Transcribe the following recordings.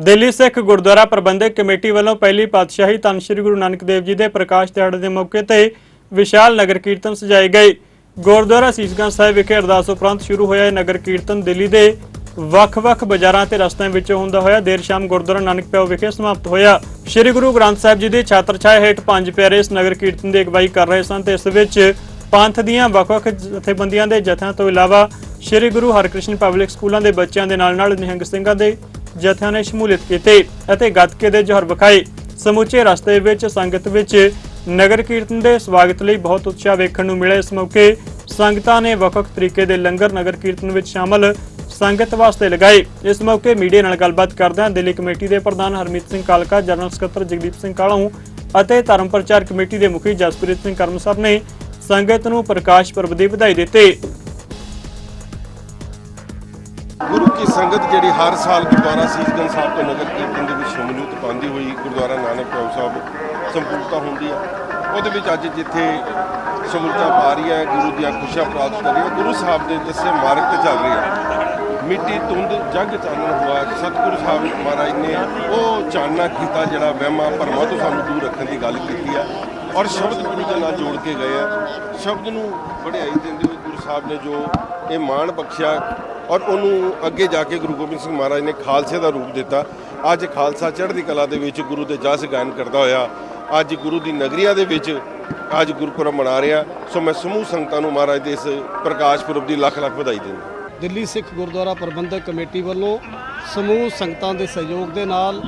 Delhi Sikh Gurdwara Prabandhak committee ਵੱਲੋਂ ਪਹਿਲੀ ਪਾਤਸ਼ਾਹੀ ਧੰਨ ਸ੍ਰੀ ਗੁਰੂ ਨਾਨਕ ਦੇਵ ਜੀ ਦੇ ਪ੍ਰਕਾਸ਼ ਦਿਹਾੜੇ ਦੇ ਮੌਕੇ ਤੇ ਵਿਸ਼ਾਲ ਨਗਰ ਕੀਰਤਨ ਸਜਾਏ ਗਏ। ਗੁਰਦੁਆਰਾ ਸੀਸਗੰਜ ਸਾਹਿਬ ਵਿਖੇ ਅਰਦਾਸ ਉਪਰੰਤ ਸ਼ੁਰੂ ਹੋਇਆ ਇਹ ਨਗਰ ਕੀਰਤਨ ਦਿੱਲੀ ਦੇ ਵੱਖ-ਵੱਖ ਬਾਜ਼ਾਰਾਂ ਤੇ ਰਸਤਿਆਂ ਵਿੱਚੋਂ ਹੁੰਦਾ ਹੋਇਆ। ਦੇਰ ਸ਼ਾਮ ਗੁਰਦੁਆਰਾ ਨਾਨਕ ਪਿਆਓ ਵਿਖੇ ਸਮਾਪਤ ਹੋਇਆ। ਸ੍ਰੀ ਗੁਰੂ ਗ੍ਰੰਥ ਸਾਹਿਬ ਜੀ ਦੀ ਛਾਤਰ ਛਾਏ ਹੇਠ ਪੰਜ ਪਿਆਰੇ ਇਸ ਨਗਰ ਕੀਰਤਨ ਦੀ ਅਗਵਾਈ ਕਰ ਰਹੇ ਸਨ ਤੇ ਇਸ ਵਿੱਚ ਪੰਥ ਦੀਆਂ ਵੱਖ-ਵੱਖ ਜਥੇਬੰਦੀਆਂ ਦੇ ਜਥਿਆਂ ਤੋਂ ਇਲਾਵਾ ਸ੍ਰੀ ਗੁਰੂ ਹਰਕ੍ਰਿਸ਼ਨ ਪਬਲਿਕ ਸਕੂਲਾਂ ਦੇ ਬੱਚਿਆਂ ਦੇ ਨਾਲ-ਨਾਲ ਨਿਹੰਗ ਸਿੰਘਾਂ ਦੇ ਜਥਿਆਂ ਨੇ ਸ਼ਮੂਲੀਅਤ ਕੀਤੀ ਅਤੇ ਗੱਤਕੇ ਦੇ ਜੋਹਰ ਵਿਖਾਏ ਸਮੁੱਚੇ ਰਸਤੇ ਵਿੱਚ, ਸੰਗਤ ਵਿੱਚ ਨਗਰ ਕੀਰਤਨ ਦੇ ਸਵਾਗਤ ਲਈ ਬਹੁਤ ਉਤਸ਼ਾਹ ਵੇਖਣ ਨੂੰ ਮਿਲਿਆ। ਇਸ ਮੌਕੇ ਸੰਗਤਾਂ ਨੇ ਵੱਖ-ਵੱਖ ਤਰੀਕੇ ਦੇ ਲੰਗਰ, ਨਗਰ ਕੀਰਤਨ ਵਿੱਚ ਸ਼ਾਮਲ ਸੰਗਤ ਵਾਸਤੇ ਲਗਾਏ। ਇਸ ਮੌਕੇ ਮੀਡੀਆ ਨਾਲ ਗੱਲਬਾਤ ਕਰਦਿਆਂ ਦਿੱਲੀ ਕਮੇਟੀ ਦੇ ਪ੍ਰਧਾਨ ਹਰਮੀਤ ਸਿੰਘ ਕਾਲਕਾ, ਜਨਰਲ ਸਕੱਤਰ ਜਗਦੀਪ ਸਿੰਘ ਕਾਲੋਂ ਅਤੇ ਧਰਮ ਪ੍ਰਚਾਰ ਕਮੇਟੀ ਦੇ ਮੁਖੀ ਜਸਪ੍ਰੀਤ ਸਿੰਘ ਕਰਮਸਰ ਨੇ ਸੰਗਤ ਨੂੰ ਪ੍ਰਕਾਸ਼ ਪਰਬ ਦੀ ਵਧਾਈ ਦਿੱਤੀ। ਗੁਰੂ ਕੀ ਸੰਗਤ ਜਿਹੜੀ ਹਰ ਸਾਲ ਗੁਰਦੁਆਰਾ ਸੀਸਗੰਜ ਸਾਹਿਬ ਤੋਂ ਨਗਰ ਕੀਰਤਨ ਦੇ ਵਿੱਚ ਸ਼ਮੂਲੀਅਤ ਪਾਉਂਦੀ ਹੋਈ ਗੁਰਦੁਆਰਾ ਨਾਨਕ ਦੇਵ ਸਾਹਿਬ ਸੰਪੂਰਨਤਾ ਹੁੰਦੀ ਹੈ ਉਹਦੇ ਵਿੱਚ ਅੱਜ ਜਿੱਥੇ ਸ਼ਮੂਲੀਅਤ ਪਾ ਰਹੀ ਹੈ ਗੁਰੂ ਦੀਆਂ ਖੁਸ਼ੀਆਂ ਪ੍ਰਾਪਤ ਕਰ ਰਹੀ ਹੈ ਗੁਰੂ ਸਾਹਿਬ ਦੇ ਦੱਸੇ ਮਾਰਗ ਤੇ ਚੱਲ ਰਹੀ ਹੈ ਮਿੱਟੀ ਤੁੰਦ ਜਗ ਚਾਨਣ ਹੋਇਆ ਸਤਿਗੁਰੂ ਸਾਹਿਬ ਮਹਾਰਾਜ ਨੇ ਉਹ ਚਾਨਣਾ ਕੀਤਾ ਜਿਹੜਾ ਵਹਿਮਾਂ ਭਰਮਾਂ ਤੋਂ ਸਾਨੂੰ ਦੂਰ ਰੱਖਣ ਦੀ ਗੱਲ ਕੀਤੀ ਆ ਔਰ ਸ਼ਬਦ ਗੁਰੂ ਦੇ ਨਾਲ ਜੋੜ ਕੇ ਗਏ ਆ। ਸ਼ਬਦ ਨੂੰ ਵਡਿਆਈ ਦਿੰਦੇ ਹੋਏ ਗੁਰੂ ਸਾਹਿਬ ਨੇ ਜੋ ਇਹ ਮਾਣ ਬਖਸ਼ਿਆ ਔਰ ਉਹਨੂੰ ਅੱਗੇ ਜਾ ਕੇ ਗੁਰੂ ਗੋਬਿੰਦ ਸਿੰਘ ਮਹਾਰਾਜ ਨੇ ਖਾਲਸੇ ਦਾ ਰੂਪ ਦਿੱਤਾ। ਅੱਜ ਖਾਲਸਾ ਚੜ੍ਹਦੀ ਕਲਾ ਦੇ ਵਿੱਚ ਗੁਰੂ ਦੇ ਜਸ ਗਾਇਨ ਕਰਦਾ ਹੋਇਆ। ਅੱਜ ਗੁਰੂ ਦੀ ਨਗਰੀਆਂ ਦੇ ਵਿੱਚ ਅੱਜ ਗੁਰਪੁਰਬ ਮਨਾ ਰਿਹਾ। ਸੋ ਮੈਂ ਸਮੂਹ ਸੰਗਤਾਂ ਨੂੰ ਮਹਾਰਾਜ ਦੇ ਇਸ ਪ੍ਰਕਾਸ਼ ਪੁਰਬ ਦੀ ਲੱਖ ਲੱਖ ਵਧਾਈ ਦਿੰਦਾ ਦਿੱਲੀ ਸਿੱਖ ਗੁਰਦੁਆਰਾ ਪ੍ਰਬੰਧਕ ਕਮੇਟੀ ਵੱਲੋਂ ਸਮੂਹ ਸੰਗਤਾਂ ਦੇ ਸਹਿਯੋਗ ਦੇ ਨਾਲ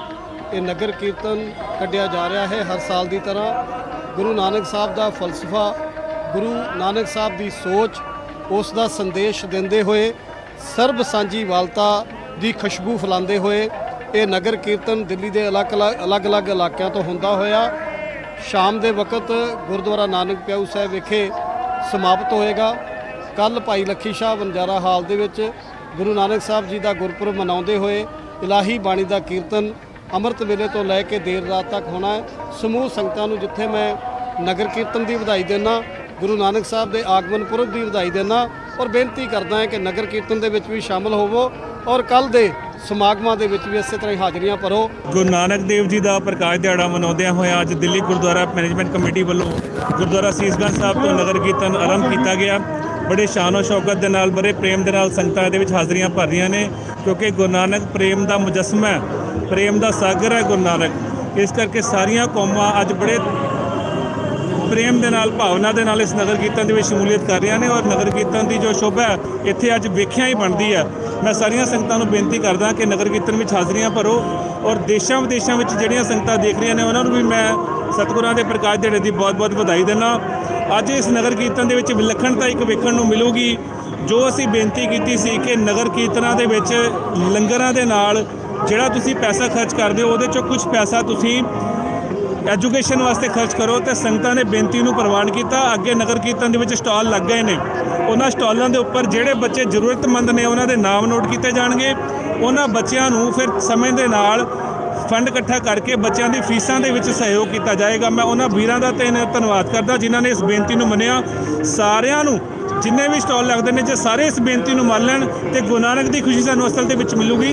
ਇਹ ਨਗਰ ਕੀਰਤਨ ਕੱਢਿਆ ਜਾ ਰਿਹਾ ਹੈ। ਹਰ ਸਾਲ ਦੀ ਤਰ੍ਹਾਂ ਗੁਰੂ ਨਾਨਕ ਸਾਹਿਬ ਦਾ ਫਲਸਫਾ, ਗੁਰੂ ਨਾਨਕ ਸਾਹਿਬ ਦੀ ਸੋਚ, ਉਸ ਦਾ ਸੰਦੇਸ਼ ਦਿੰਦੇ ਹੋਏ ਸਰਬ ਸਾਂਝੀ ਵਾਲਤਾ ਦੀ ਖੁਸ਼ਬੂ ਫੈਲਾਉਂਦੇ ਹੋਏ ਇਹ ਨਗਰ ਕੀਰਤਨ ਦਿੱਲੀ ਦੇ ਅਲੱਗ-ਅਲੱਗ ਅਲੱਗ-ਅਲੱਗ ਇਲਾਕਿਆਂ ਤੋਂ ਹੁੰਦਾ ਹੋਇਆ। ਸ਼ਾਮ ਦੇ ਵਕਤ ਗੁਰਦੁਆਰਾ ਨਾਨਕ ਪਿਆਊ ਸਾਹਿਬ ਵਿਖੇ ਸਮਾਪਤ ਹੋਏਗਾ। ਕੱਲ ਭਾਈ ਲੱਖੀ ਸ਼ਾਹ ਬੰਜਾਰਾ ਹਾਲ ਦੇ ਵਿੱਚ ਗੁਰੂ ਨਾਨਕ ਸਾਹਿਬ ਜੀ ਦਾ ਗੁਰਪੁਰਬ ਮਨਾਉਂਦੇ ਹੋਏ ਇਲਾਹੀ ਬਾਣੀ ਦਾ ਕੀਰਤਨ ਅੰਮ੍ਰਿਤ ਵੇਲੇ ਤੋਂ ਲੈ ਕੇ ਦੇਰ ਰਾਤ ਤੱਕ ਹੋਣਾ ਹੈ। ਸਮੂਹ ਸੰਗਤਾਂ ਨੂੰ ਜਿੱਥੇ ਮੈਂ ਨਗਰ ਕੀਰਤਨ ਦੀ ਵਧਾਈ ਦੇਣਾ ਗੁਰੂ ਨਾਨਕ ਸਾਹਿਬ ਦੇ ਆਗਮਨ ਪੁਰਬ ਦੀ ਵਧਾਈ ਦੇਣਾ ਔਰ ਬੇਨਤੀ ਕਰਦਾ ਹਾਂ ਕਿ ਨਗਰ ਕੀਰਤਨ ਦੇ ਵਿੱਚ ਵੀ ਸ਼ਾਮਲ ਹੋਵੋ ਔਰ ਕੱਲ ਦੇ ਸਮਾਗਮਾਂ ਦੇ ਵਿੱਚ ਵੀ ਇਸੇ ਤਰ੍ਹਾਂ ਹੀ ਹਾਜ਼ਰੀਆਂ ਭਰੋ। ਗੁਰੂ ਨਾਨਕ ਦੇਵ ਜੀ ਦਾ ਪ੍ਰਕਾਸ਼ ਦਿਹਾੜਾ ਮਨਾਉਂਦਿਆਂ ਹੋਇਆਂ ਅੱਜ ਦਿੱਲੀ ਗੁਰਦੁਆਰਾ ਮੈਨੇਜਮੈਂਟ ਕਮੇਟੀ ਵੱਲੋਂ ਗੁਰਦੁਆਰਾ ਸੀਸਗੰਜ ਸਾਹਿਬ ਤੋਂ ਨਗਰ ਕੀਰਤਨ ਆਰੰਭ ਕੀਤਾ ਗਿਆ। ਬੜੇ ਸ਼ਾਨੋ ਸ਼ੌਕਤ ਦੇ ਨਾਲ, ਬੜੇ ਪ੍ਰੇਮ ਦੇ ਨਾਲ ਸੰਗਤਾਂ ਦੇ ਵਿੱਚ ਹਾਜ਼ਰੀਆਂ ਭਰ ਰਹੀਆਂ ਨੇ, ਕਿਉਂਕਿ ਗੁਰੂ ਨਾਨਕ ਪ੍ਰੇਮ ਦਾ ਮੁਜੱਸਮਾ ਹੈ, ਪ੍ਰੇਮ ਦਾ ਸਾਗਰ ਹੈ ਗੁਰੂ ਨਾਨਕ। ਇਸ ਕਰਕੇ ਸਾਰੀਆਂ ਕੌਮਾਂ ਅੱਜ ਬੜੇ ਪ੍ਰੇਮ ਦੇ ਨਾਲ, ਭਾਵਨਾ ਦੇ ਨਾਲ ਇਸ ਨਗਰ ਕੀਰਤਨ ਦੇ ਵਿੱਚ ਸ਼ਮੂਲੀਅਤ ਕਰ ਰਹੀਆਂ ਨੇ ਔਰ ਨਗਰ ਕੀਰਤਨ ਦੀ ਜੋ ਸ਼ੋਭਾ ਹੈ, ਇੱਥੇ ਅੱਜ ਵੇਖਿਆ ਹੀ ਬਣਦੀ ਹੈ। ਮੈਂ ਸਾਰੀਆਂ ਸੰਗਤਾਂ ਨੂੰ ਬੇਨਤੀ ਕਰਦਾ ਕਿ ਨਗਰ ਕੀਰਤਨ ਵਿੱਚ ਹਾਜ਼ਰੀਆਂ ਭਰੋ ਔਰ ਦੇਸ਼ਾਂ ਵਿਦੇਸ਼ਾਂ ਵਿੱਚ ਜਿਹੜੀਆਂ ਸੰਗਤਾਂ ਦੇਖ ਰਹੀਆਂ ਨੇ, ਉਹਨਾਂ ਨੂੰ ਵੀ ਮੈਂ ਸਤਿਗੁਰਾਂ ਦੇ ਪ੍ਰਕਾਸ਼ ਦਿਹਾੜੇ ਦੀ ਬਹੁਤ-ਬਹੁਤ ਵਧਾਈ ਦਿੰਦਾ ਅੱਜ ਇਸ ਨਗਰ ਕੀਰਤਨ ਦੇ ਵਿੱਚ ਵਿਲੱਖਣਤਾ ਇੱਕ ਵੇਖਣ ਨੂੰ ਮਿਲੂਗੀ, ਜੋ ਅਸੀਂ ਬੇਨਤੀ ਕੀਤੀ ਸੀ ਕਿ ਨਗਰ ਕੀਰਤਨਾਂ ਦੇ ਵਿੱਚ ਲੰਗਰਾਂ ਦੇ ਨਾਲ ਜਿਹੜਾ ਤੁਸੀਂ ਪੈਸਾ ਖਰਚ ਕਰਦੇ ਹੋ, ਉਹਦੇ ਚੋਂ ਕੁਝ ਪੈਸਾ ਤੁਸੀਂ ਐਜੂਕੇਸ਼ਨ ਵਾਸਤੇ ਖਰਚ ਕਰੋ ਤੇ ਸੰਗਤਾਂ ਨੇ ਬੇਨਤੀ ਨੂੰ ਪ੍ਰਵਾਨ ਕੀਤਾ। ਅੱਗੇ ਨਗਰ ਕੀਰਤਨ ਦੇ ਵਿੱਚ ਸਟਾਲ ਲੱਗ ਗਏ ਨੇ। ਉਹਨਾਂ ਸਟਾਲਾਂ ਦੇ ਉੱਪਰ ਜਿਹੜੇ ਬੱਚੇ ਜ਼ਰੂਰਤਮੰਦ ਨੇ, ਉਹਨਾਂ ਦੇ ਨਾਮ ਨੋਟ ਕੀਤੇ ਜਾਣਗੇ। ਉਹਨਾਂ ਬੱਚਿਆਂ ਨੂੰ ਫਿਰ ਸਮੇਂ ਦੇ ਨਾਲ ਫੰਡ ਇਕੱਠਾ ਕਰਕੇ ਬੱਚਿਆਂ ਦੀ ਫੀਸਾਂ ਦੇ ਵਿੱਚ ਸਹਿਯੋਗ ਕੀਤਾ ਜਾਏਗਾ। ਮੈਂ ਉਹਨਾਂ ਵੀਰਾਂ ਦਾ ਤੇ ਧੰਨਵਾਦ ਕਰਦਾ, ਜਿਨ੍ਹਾਂ ਨੇ ਇਸ ਬੇਨਤੀ ਨੂੰ ਮੰਨਿਆ। ਸਾਰਿਆਂ ਨੂੰ ਜਿੰਨੇ ਵੀ ਸਟਾਲ ਲੱਗਦੇ ਨੇ, ਜੇ ਸਾਰੇ ਇਸ ਬੇਨਤੀ ਨੂੰ ਮੰਨ ਲੈਣ ਤੇ ਗੁਰੂ ਨਾਨਕ ਦੀ ਖੁਸ਼ੀ ਸਾਨੂੰ ਅਸਲ ਦੇ ਵਿੱਚ ਮਿਲੂਗੀ।